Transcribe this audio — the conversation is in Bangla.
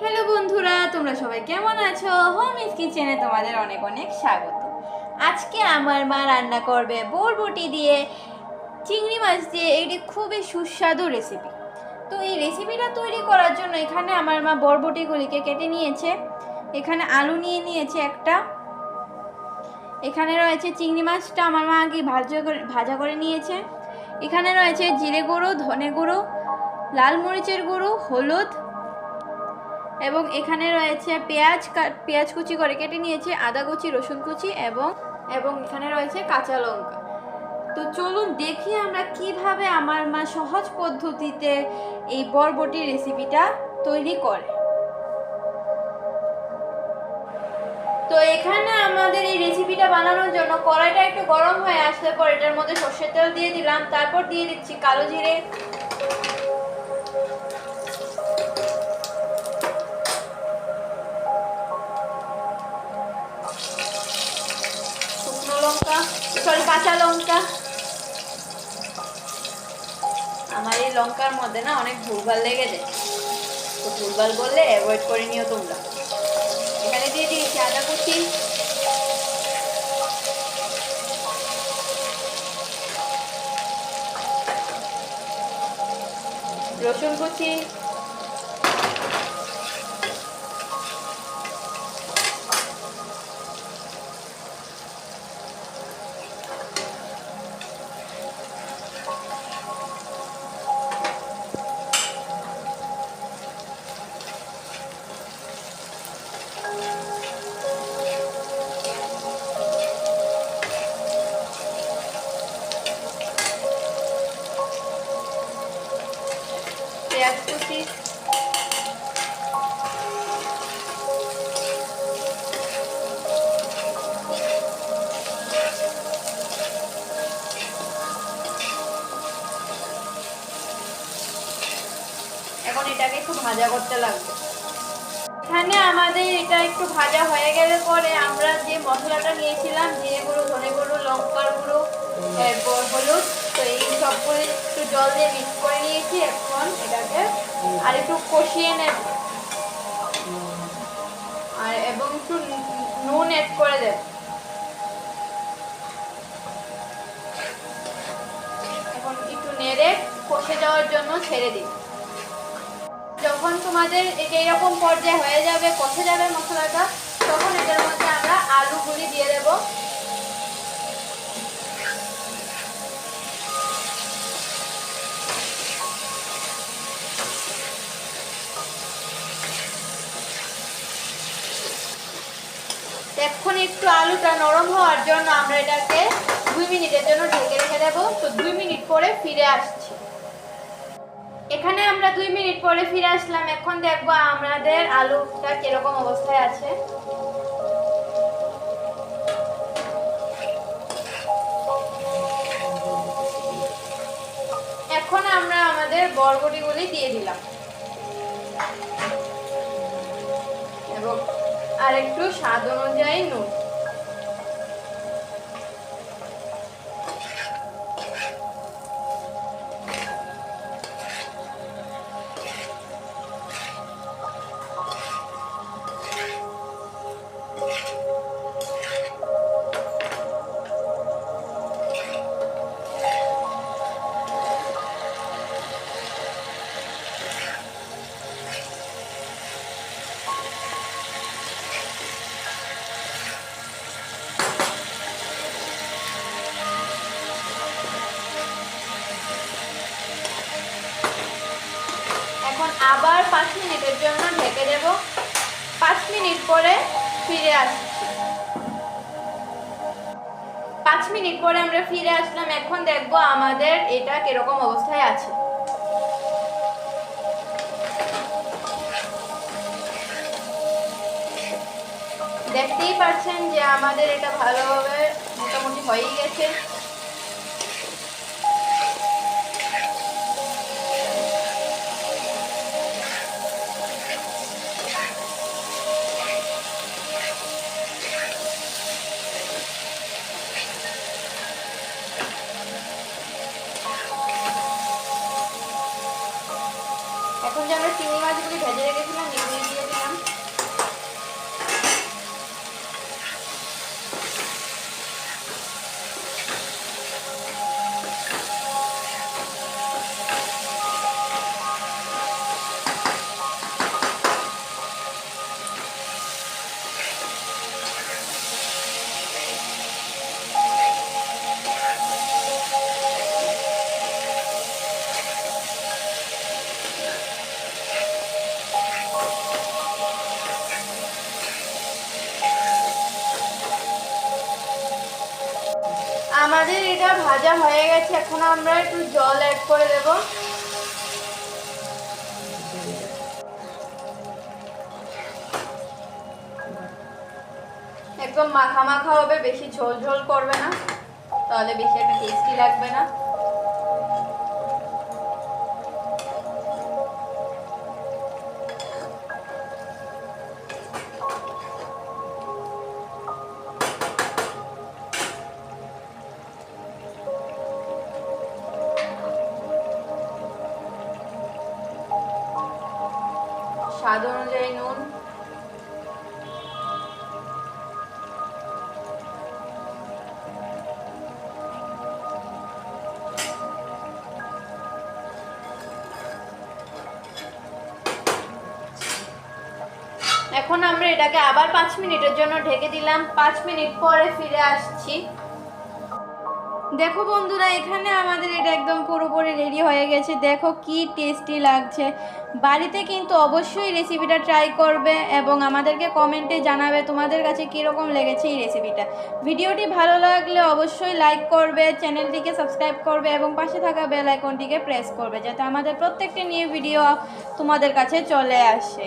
হ্যালো বন্ধুরা, তোমরা সবাই কেমন আছো? হোম ইস কিচেনে তোমাদের অনেক অনেক স্বাগত। আজকে আমার মা রান্না করবে বরবটি দিয়ে চিংড়ি মাছ দিয়ে একটি খুবই সুস্বাদু রেসিপি তো এই রেসিপিটা তৈরি করার জন্য এখানে আমার মা বরবটিগুলিকে কেটে নিয়েছে। এখানে আলু নিয়ে নিয়েছে একটা। এখানে রয়েছে চিংড়ি মাছটা আমার মা আগে ভাজা করে ভাজা করে নিয়েছে। এখানে রয়েছে জিরে গুঁড়ো, ধনে গুঁড়ো, লাল মরিচের গুঁড়ো, হলুদ এবং এখানে রয়েছে পেঁয়াজ পেঁয়াজ কুচি করে কেটে নিয়েছে, আদা কুচি, রসুন কুচি এবং এবং এখানে রয়েছে কাঁচা লঙ্কা। তো চলুন দেখি আমরা কীভাবে আমার মা সহজ পদ্ধতিতে এই বরবটি রেসিপিটা তৈরি করে। তো এখানে আমাদের এই রেসিপিটা বানানোর জন্য কড়াইটা একটু গরম হয়ে আসলে পর এটার মধ্যে সর্ষের তেল দিয়ে দিলাম, তারপর দিয়ে দিচ্ছি কালো জিরে। সরি কাঁচা লঙ্কা আমার এই লঙ্কার মধ্যে না অনেক ভুলভাল লেগে যায় তো ভুলভাল বললে অ্যাভয়েড করে নিও তোমরা। এখানে দিয়ে দিয়েছি আদা কুচি রসুন কুচি। ভাজা করতে লাগবে। এখানে আমাদের এটা একটু ভাজা হয়ে গেলে পরে আমরা যে মশলাটা নিয়েছিলাম, জিরে গুঁড়ো, ধনে গুঁড়ো, লঙ্কার গুঁড়ো, এরপর হলুদ, তো এই সবগুলো একটু জল দিয়ে মিক্স করে নিয়েছি এখন এটাকে, আর একটু কষিয়ে নেব। আর এবং একটু নুন অ্যাড করে দেব। এখন একটু নেড়ে কষে যাওয়ার জন্য ছেড়ে দিই। যখন তোমাদের এটা এরকম পর্যায়ে হয়ে যাবে, কষে যাবে মশলাটা, তখন এটার মধ্যে আমরা আলুগুলি দিয়ে দেব। এখন একটু আলুটা নরম হওয়ার জন্য আমরা এটাকে দুই মিনিটের জন্য ঢেকে রেখে দেবো। তো দুই মিনিট পরে ফিরে আসছি। এখানে আমরা দুই মিনিট পরে ফিরে আসলাম। এখন দেখব আমাদের আলুটা কীরকম অবস্থায় আছে। এখন আমরা আমাদের বরবটিগুলি দিয়ে দিলাম। এবং আর একটু স্বাদ অনুযায়ী নুন। পাঁচ মিনিটের জন্য ঢেকে দেব। পাঁচ মিনিট পরে ফিরে আসছি। পাঁচ মিনিট পরে আমরা ফিরে আসলাম। এখন দেখব আমাদের এটা কীরকম অবস্থায় আছে। দেখতেই পাচ্ছেন যে আমাদের এটা ভালোভাবে মোটামুটি হয়েই গেছে। এখন যে আমরা চিংড়ি মাছগুলি ভেজে রেখেছিলাম এগুলি দিয়ে দিলাম আমাদের এটা ভাজা হয়ে গেছে, এখন আমরা একটু জল অ্যাড করে দেব। একদম মাখা মাখা হবে, বেশি ঝোল ঝোল করবে না, তাহলে বেশি একটা টেস্টি লাগবে না। এখন আমরা এটাকে আবার পাঁচ মিনিটের জন্য ঢেকে দিলাম। পাঁচ মিনিট পরে ফিরে আসছি। দেখো বন্ধুরা, এখানে আমাদের এটা একদম পুরোপুরি রেডি হয়ে গেছে। দেখো কি টেস্টি লাগছে। বাড়িতে কিন্তু অবশ্যই রেসিপিটা ট্রাই করবে এবং আমাদেরকে কমেন্টে জানাবে তোমাদের কাছে কীরকম লেগেছে এই রেসিপিটা ভিডিওটি ভালো লাগলে অবশ্যই লাইক করবে চ্যানেলটিকে সাবস্ক্রাইব করবে এবং পাশে থাকা বেল আইকনটিকে প্রেস করবে, যাতে আমাদের প্রত্যেকটি নিয়ে ভিডিও তোমাদের কাছে চলে আসে।